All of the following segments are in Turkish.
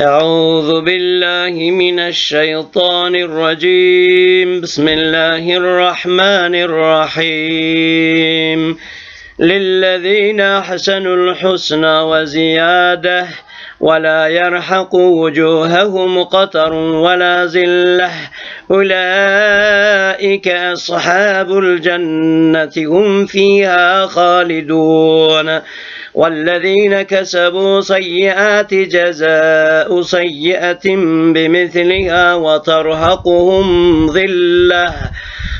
أعوذ بالله من الشيطان الرجيم. بسم الله الرحمن الرحيم. للذين أحسنوا الحسنى وزيادة ولا يرحق وجوههم قطر ولا ذلة. أولئك أصحاب الجنة هم فيها خالدون. والذين كسبوا سيئات جزاء سيئة بمثلها وترهقهم ذلة.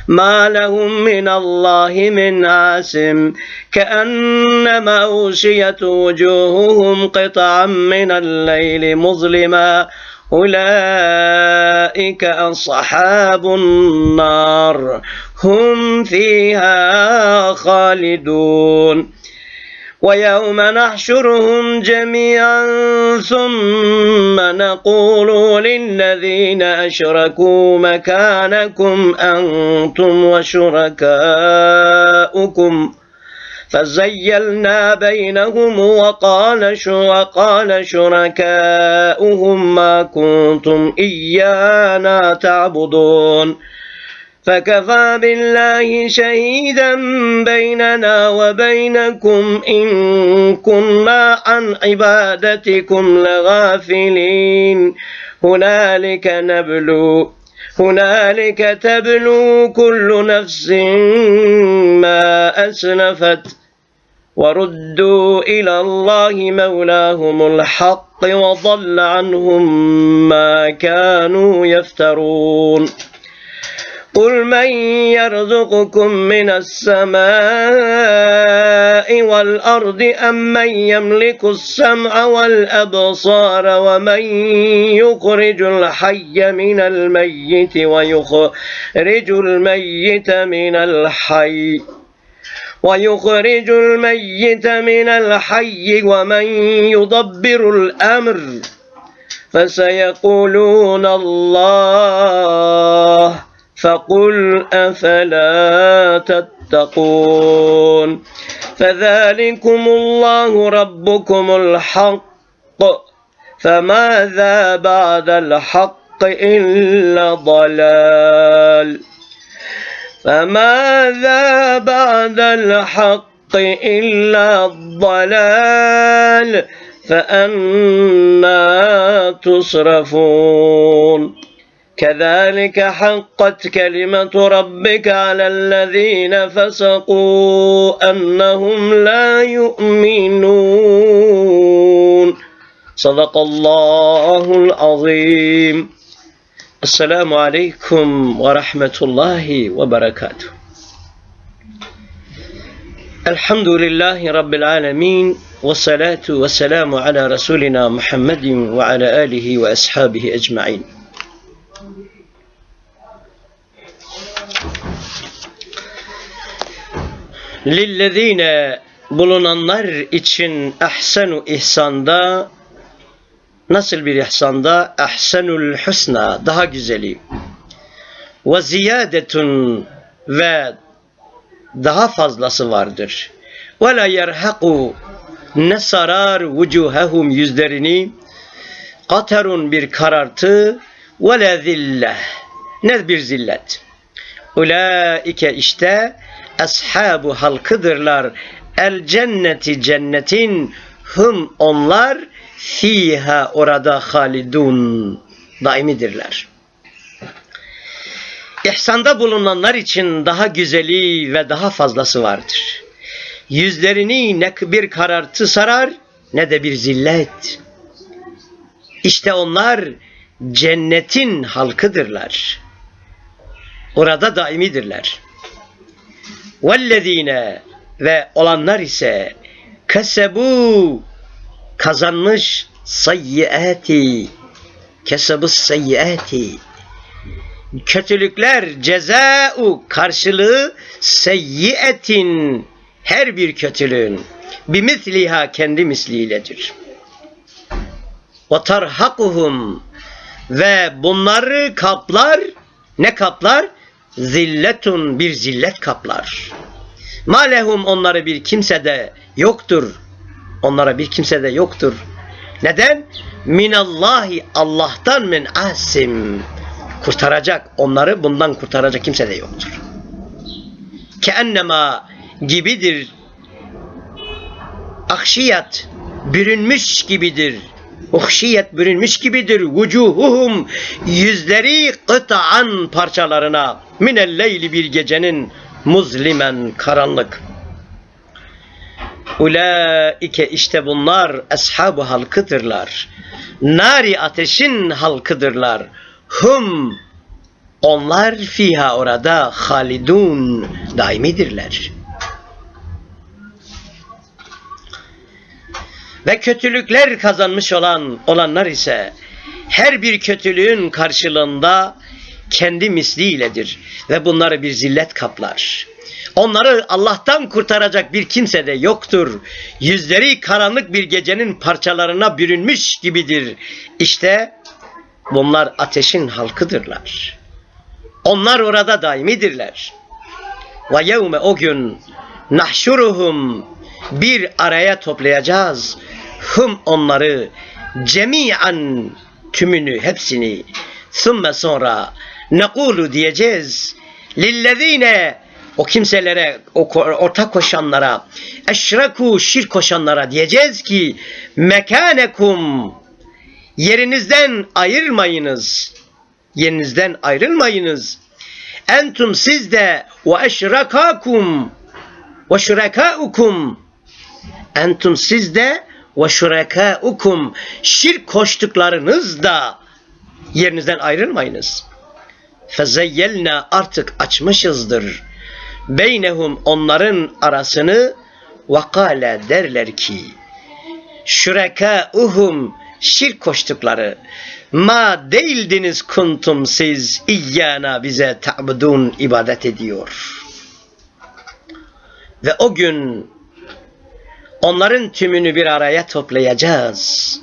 ما لهم من الله من عاصم. كأنما أوشيت وجوههم قطعا من الليل مظلما. أولئك أصحاب النار. هم فيها خالدون. ويوم نحشرهم جميعا ثم نقول للذين أشركوا مكانكم أنتم وشركاؤكم. فزيلنا بينهم وقال وقال شركاؤهم ما كنتم إيانا تعبدون. فكفى بالله شهيدا بيننا وبينكم إن كنا عن عبادتكم لغافلين. هنالك نبلو هنالك تبلو كل نفس ما أسلفت وردوا إلى الله مولاهم الحق وضل عنهم ما كانوا يفترون. قل من يرزقكم من السماء والأرض أم من يملك السمع والأبصار ومن يخرج الحي من الميت ويخرج الميت من الحي ويخرج الميت من الحي ومن يدبر الأمر فسيقولون الله فقل أفلا تتقون فذلكم الله ربكم الحق فماذا بعد الحق إلا ضلال فماذا بعد الحق إلا الضلال فأنا تصرفون كذلك حقت كلمة ربك على الذين فسقوا أنهم لا يؤمنون. صدق الله العظيم. السلام عليكم ورحمة الله وبركاته. الحمد لله رب العالمين والصلاة والسلام على رسولنا محمد وعلى آله وأصحابه أجمعين. Lillezine bulunanlar için ahsenu ihsanda nasıl bir ihsanda? Ahsenul husna daha güzeli. Ve ziyadetun ve daha fazlası vardır. Ve la yerhaku ne sarar vucuhehum yüzlerini katerun bir karartı ve la zille ne bir zillet. Ulaike işte ashabu halkıdırlar. El cenneti cennetin hum onlar fiha orada halidun daimidirler. İhsanda bulunanlar için daha güzeli ve daha fazlası vardır. Yüzlerini ne bir karartı sarar ne de bir zillet. İşte onlar cennetin halkıdırlar. Orada daimidirler. Vellezine ve olanlar ise kesebu kazanmış sayyiati kesebu sayyiati kötülükler cezau karşılığı seyyiyetin her bir kötülüğün bimitliha kendi misliyledir. Ve tarhakuhum ve bunları kaplar ne kaplar? Zilletun bir zillet kaplar. Malehum onları bir kimsede yoktur. Onlara bir kimsede yoktur. Neden? Minallahi Allah'tan min asim. Kurtaracak onları bundan kurtaracak kimse de yoktur. Keennema gibidir. Akşiyat bürünmüş gibidir. Uhşiyet bürünmüş gibidir. Vucuhuhum yüzleri kıta'an parçalarına minel leyli bir gecenin muzlimen karanlık. Ulaike işte bunlar ashabu halkıdırlar. Nari ateşin halkıdırlar. Hum onlar fiha orada halidun daimidirler. Ve kötülükler kazanmış olan olanlar ise her bir kötülüğün karşılığında kendi misliyledir ve bunları bir zillet kaplar. Onları Allah'tan kurtaracak bir kimse de yoktur. Yüzleri karanlık bir gecenin parçalarına bürünmüş gibidir. İşte bunlar ateşin halkıdırlar. Onlar orada daimidirler. Ve yevme o gün nahşuruhum bir araya toplayacağız. Hum onları cemiyen tümünü hepsini. Sümme sonra nekulu diyeceğiz lillezine o kimselere o ortak koşanlara eşreku şirk koşanlara diyeceğiz ki mekanekum yerinizden ayırmayınız. Yerinizden ayrılmayınız. Entum siz de ve eşrakakum ve şurekaukum entum siz de ve şurekaukum şirk koştuklarınız da yerinizden ayrılmayınız. Fezeyyelna artık açmışızdır. Beynehum onların arasını ve kâle derler ki şurekâuhum şirk koştukları ma değildiniz kuntum siz iyyana bize ta'budun ibadet ediyor. Ve o gün onların tümünü bir araya toplayacağız.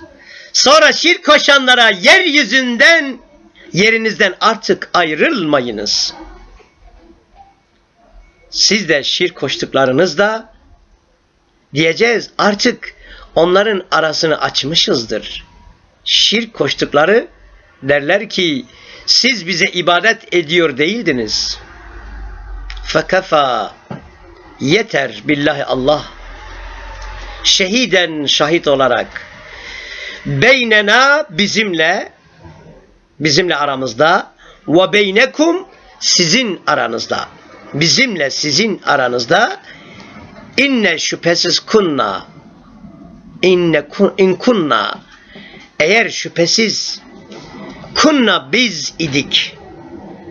Sonra şirk koşanlara yeryüzünden yerinizden artık ayrılmayınız. Siz de şirk koştuklarınızda diyeceğiz artık onların arasını açmışızdır. Şirk koştukları derler ki siz bize ibadet ediyor değildiniz. Fekafa yeter billahi Allah şehiden şahit olarak beynena bizimle bizimle aramızda ve beynekum sizin aranızda. Bizimle sizin aranızda. İnne şüphesiz kunna. İnne in kunna. Eğer şüphesiz kunna biz idik.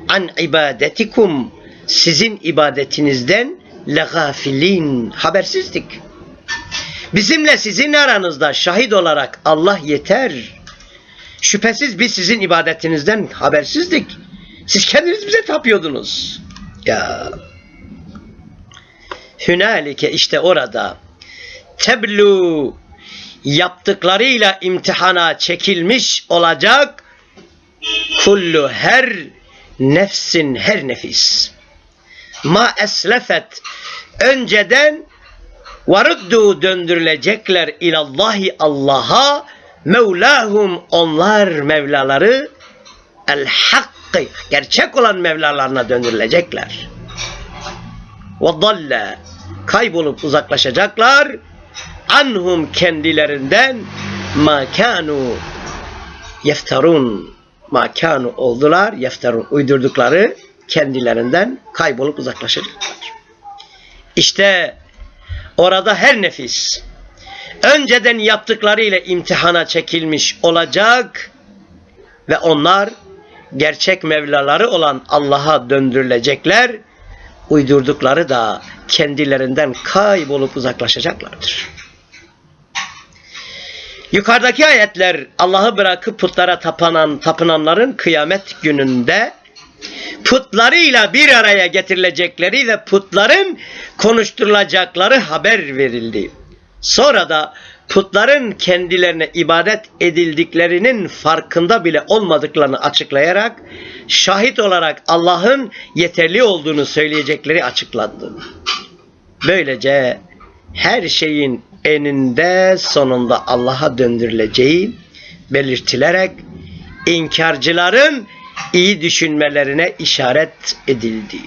An ibadetikum. Sizin ibadetinizden legafilin habersizdik. Bizimle sizin aranızda şahit olarak Allah yeter. Şüphesiz biz sizin ibadetinizden habersizdik. Siz kendiniz bize tapıyordunuz. Ya. Hünalike işte orada teblu yaptıklarıyla imtihana çekilmiş olacak kullu her nefsin her nefis ma eslefet önceden varuddu döndürülecekler ilallahi Allah'a Mevlahum onlar Mevlaları el hakkı gerçek olan Mevlalarına döndürülecekler. Ve dalle kaybolup uzaklaşacaklar anhum kendilerinden ma kanu yeftarun ma kanu oldular yeftarun uydurdukları kendilerinden kaybolup uzaklaşacaklar. İşte orada her nefis önceden yaptıklarıyla imtihana çekilmiş olacak ve onlar gerçek Mevlaları olan Allah'a döndürülecekler. Uydurdukları da kendilerinden kaybolup uzaklaşacaklardır. Yukarıdaki ayetler Allah'ı bırakıp putlara tapanan tapınanların kıyamet gününde putlarıyla bir araya getirilecekleri ve putların konuşturulacakları haber verildi. Sonra da putların kendilerine ibadet edildiklerinin farkında bile olmadıklarını açıklayarak şahit olarak Allah'ın yeterli olduğunu söyleyecekleri açıklandı. Böylece her şeyin eninde sonunda Allah'a döndürüleceği belirtilerek inkarcıların iyi düşünmelerine işaret edildi.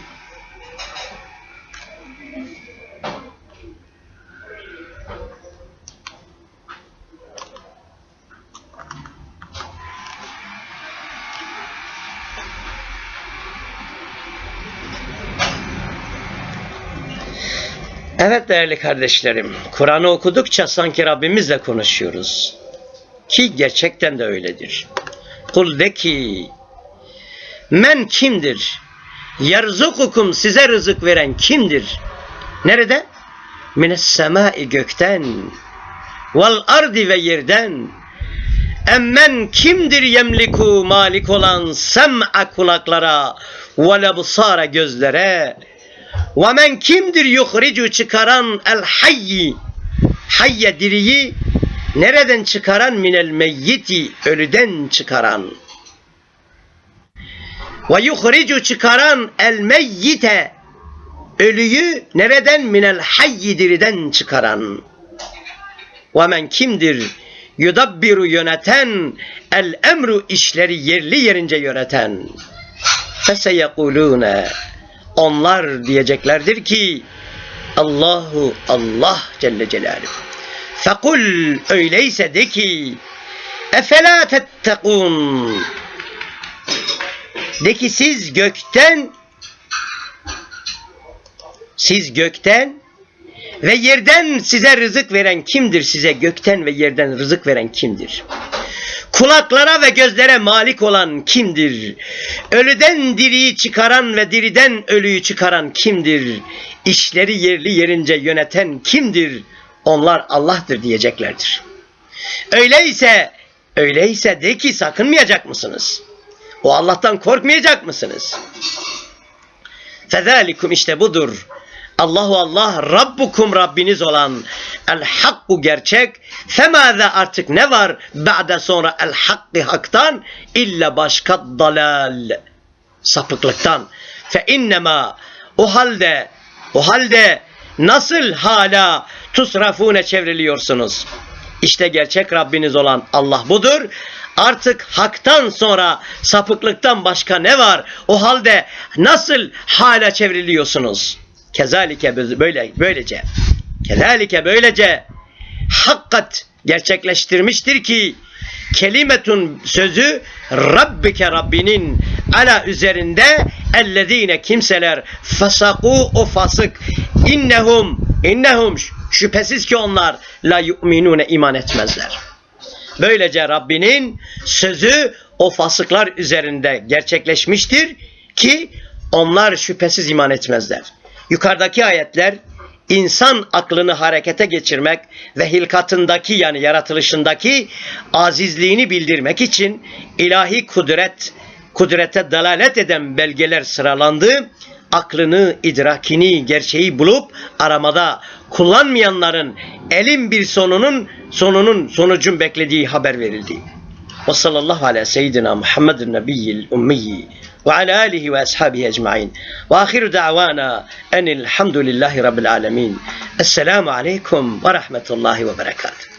Evet değerli kardeşlerim, Kur'an'ı okudukça sanki Rabbimizle konuşuyoruz. Ki gerçekten de öyledir. Kul de ki, men kimdir? Yerzukukum size rızık veren kimdir? Nerede? Mines semai gökten, vel ardi ve yerden. Emmen kimdir yemliku malik olan sem'a kulaklara, ve lebsara gözlere, ve men kimdir yuhricu çıkaran el hayyi hayye diriyi nereden çıkaran minel meyyiti ölüden çıkaran ve yuhricu çıkaran el meyyite ölüyü nereden minel hayyi diriden çıkaran. Ve men kimdir? Yudabbiru yöneten el emru işleri yerli yerince yöneten. Feseyekulune onlar diyeceklerdir ki Allahu Allah Celle Celaluhu. Fekul öyleyse de ki efela tettekun de ki siz gökten siz gökten ve yerden size rızık veren kimdir? Size gökten ve yerden rızık veren kimdir? Kulaklara ve gözlere malik olan kimdir? Ölüden diriyi çıkaran ve diriden ölüyü çıkaran kimdir? İşleri yerli yerince yöneten kimdir? Onlar Allah'tır diyeceklerdir. Öyleyse, öyleyse de ki sakınmayacak mısınız? O Allah'tan korkmayacak mısınız? Fezalikum işte budur. Allahu Allah Rabbukum Rabbiniz olan el hakku gerçek femâze artık ne var ba'de sonra el hakkı haktan illa başka dalal sapıklıktan fe innema o halde o halde nasıl hala tusrafune çevriliyorsunuz işte gerçek Rabbiniz olan Allah budur Artık haktan sonra sapıklıktan başka ne var? O halde nasıl hala çevriliyorsunuz? Kezalike böyle böylece. Kezalike böylece hakkat gerçekleştirmiştir ki kelimetun sözü Rabbike Rabbinin ala üzerinde ellezine kimseler fasaku o fasık innehum innehum şüphesiz ki onlar la yu'minune iman etmezler. Böylece Rabbinin sözü o fasıklar üzerinde gerçekleşmiştir ki onlar şüphesiz iman etmezler. Yukarıdaki ayetler insan aklını harekete geçirmek ve hilkatındaki yani yaratılışındaki azizliğini bildirmek için ilahi kudret, kudrete dalalet eden belgeler sıralandı aklını, idrakini, gerçeği bulup aramada kullanmayanların elin bir sonunun sonunun sonucun beklediği haber verildi. Ve sallallahu ala seyyidina Muhammedin nebiyyil ummiyyi ve ala alihi ve ashabihi ecmain. Ve ahiru da'vana enilhamdülillahi rabbil alemin. Esselamu aleykum ve rahmetullahi ve berekatuhu.